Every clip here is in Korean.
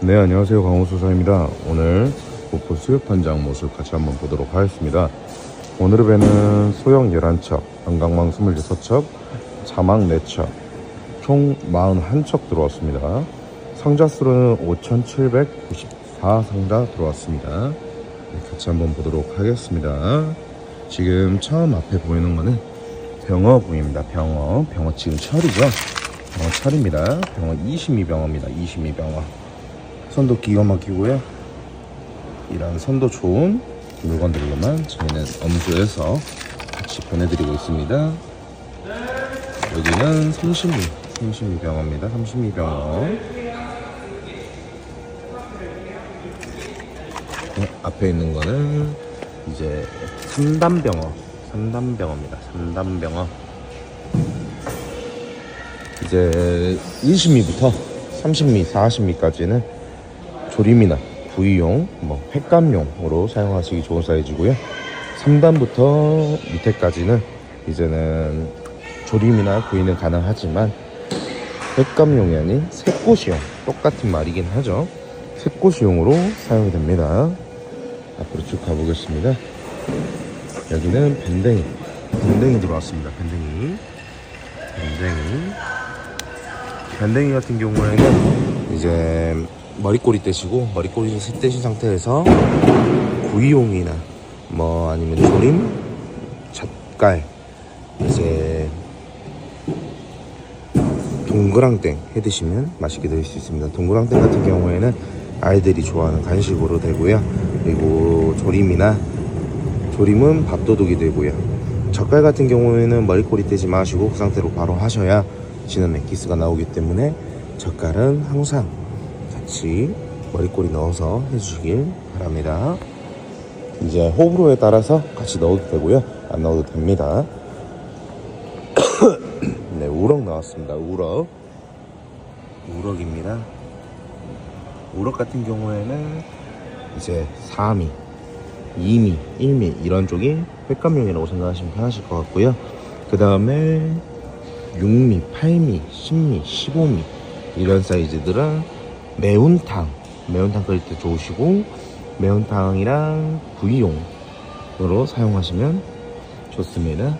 네 안녕하세요. 강호수사입니다. 오늘 목포 수협현장 모습 같이 한번 보도록 하겠습니다. 오늘의 배는 소형 11척 안강망 26척 자망 4척 총 41척 들어왔습니다. 상자 수로는 5,794 상자 들어왔습니다. 네, 같이 한번 보도록 하겠습니다. 지금 처음 앞에 보이는 거는 병어 보입니다. 병어 병어 지금 철이죠? 병어 철입니다. 병어 22병어입니다. 22병어 선도 기가 막히고요. 이런 선도 좋은 물건들로만 저희는 엄수해서 같이 보내드리고 있습니다. 여기는 삼십리, 삼십리 병어입니다. 삼십리 병어. 네, 앞에 있는 거는 이제 삼단병어, 삼단병어입니다. 삼단병어. 이제 20미부터 30미, 40미까지는 조림이나 구이용, 뭐 횟감용으로 사용하시기 좋은 사이즈고요. 3단부터 밑에까지는 이제는 조림이나 구이는 가능하지만 횟감용이 아닌 새꼬시용 똑같은 말이긴 하죠. 새꼬시용으로 사용이 됩니다. 앞으로 쭉 가보겠습니다. 여기는 밴댕이, 밴댕이 들어왔습니다. 밴댕이, 밴댕이. 밴댕이 같은 경우에는 이제 머리꼬리 떼시고 머리꼬리 떼신 상태에서 구이용이나 뭐 아니면 조림, 젓갈 이제 동그랑땡 해 드시면 맛있게 드실 수 있습니다. 동그랑땡 같은 경우에는 아이들이 좋아하는 간식으로 되고요. 그리고 조림이나 조림은 밥도둑이 되고요. 젓갈 같은 경우에는 머리꼬리 떼지 마시고 그 상태로 바로 하셔야 진한 엑기스가 나오기 때문에 젓갈은 항상 같이 머리꼬리 넣어서 해주시길 바랍니다. 이제 호불호에 따라서 같이 넣어도 되고요. 안 넣어도 됩니다. 네, 우럭 나왔습니다. 우럭. 우럭입니다. 우럭 같은 경우에는 이제 4미, 2미, 1미 이런 쪽이 횟감용이라고 생각하시면 편하실 것 같고요. 그 다음에 6미, 8미, 10미, 15미 이런 사이즈들은 매운탕, 매운탕 끓일 때 좋으시고 매운탕이랑 구이용으로 사용하시면 좋습니다.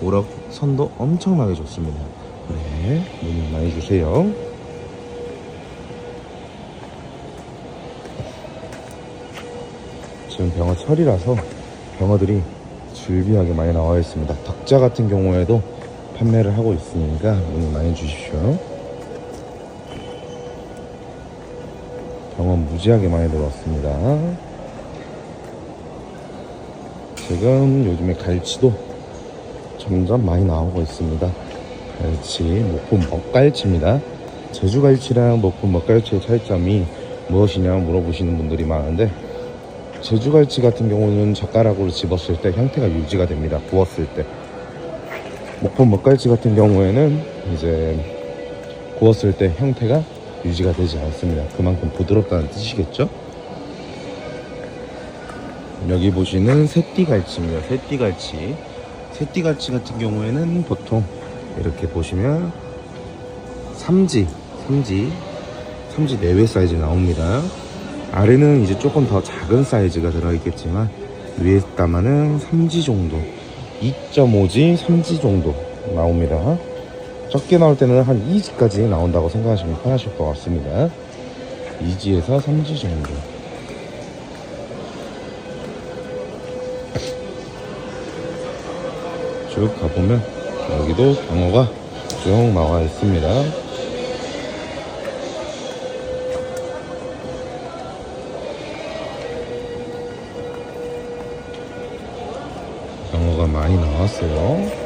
우럭 선도 엄청나게 좋습니다. 네, 문의 많이 주세요. 지금 병어 철이라서 병어들이 즐비하게 많이 나와 있습니다. 덕자 같은 경우에도 판매를 하고 있으니까 문의 많이 주십시오. 무지하게 많이 들어왔습니다. 지금 요즘에 갈치도 점점 많이 나오고 있습니다. 갈치, 목포 먹갈치입니다. 제주 갈치랑 목포 먹갈치의 차이점이 무엇이냐 물어보시는 분들이 많은데 제주 갈치 같은 경우는 젓가락으로 집었을 때 형태가 유지가 됩니다. 구웠을 때. 목포 먹갈치 같은 경우에는 이제 구웠을 때 형태가 유지가 되지 않습니다. 그만큼 부드럽다는 뜻이겠죠? 여기 보시는 새띠갈치입니다. 새띠갈치. 새띠갈치 같은 경우에는 보통 이렇게 보시면 삼지, 삼지, 삼지 내외 사이즈 나옵니다. 아래는 이제 조금 더 작은 사이즈가 들어있겠지만 위에 담아는 3지 정도 2.5지 3지 정도 나옵니다 적게 나올 때는 한 2지까지 나온다고 생각하시면 편하실 것 같습니다. 2지에서 3지 정도. 쭉 가보면 여기도 경어가 쭉 나와 있습니다. 경어가 많이 나왔어요.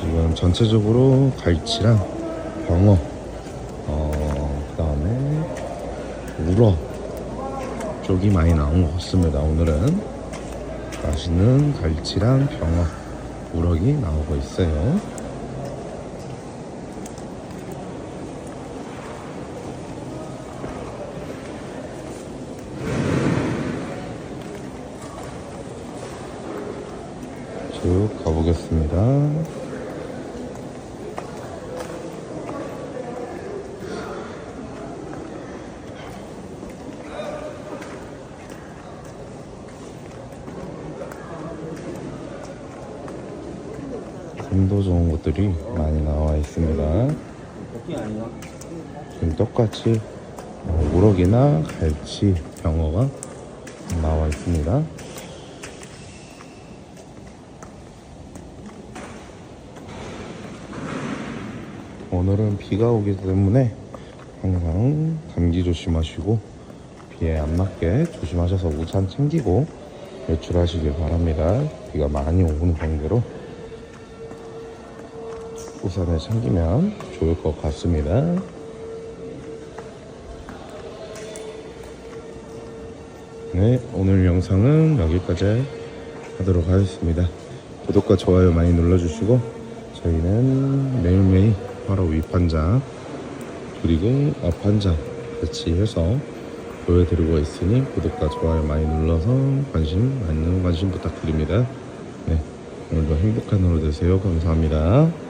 지금 전체적으로 갈치랑 병어 어, 그 다음에 우럭 쪽이 많이 나온 것 같습니다. 오늘은 맛있는 갈치랑 병어 우럭이 나오고 있어요. 쭉 가보겠습니다. 좀더 좋은 것들이 많이 나와 있습니다. 지금 똑같이 어, 우럭이나 갈치, 병어가 나와 있습니다. 오늘은 비가 오기 때문에 항상 감기 조심하시고 비에 안 맞게 조심하셔서 우산 챙기고 외출하시길 바랍니다. 비가 많이 오는 관계로 우산을 챙기면 좋을 것 같습니다. 네, 오늘 영상은 여기까지 하도록 하겠습니다. 구독과 좋아요 많이 눌러주시고 저희는 매일매일 화로 윗판장 그리고 앞판장 같이 해서 보여드리고 있으니 구독과 좋아요 많이 눌러서 관심 많은 관심 부탁드립니다. 네, 오늘도 행복한 하루 되세요. 감사합니다.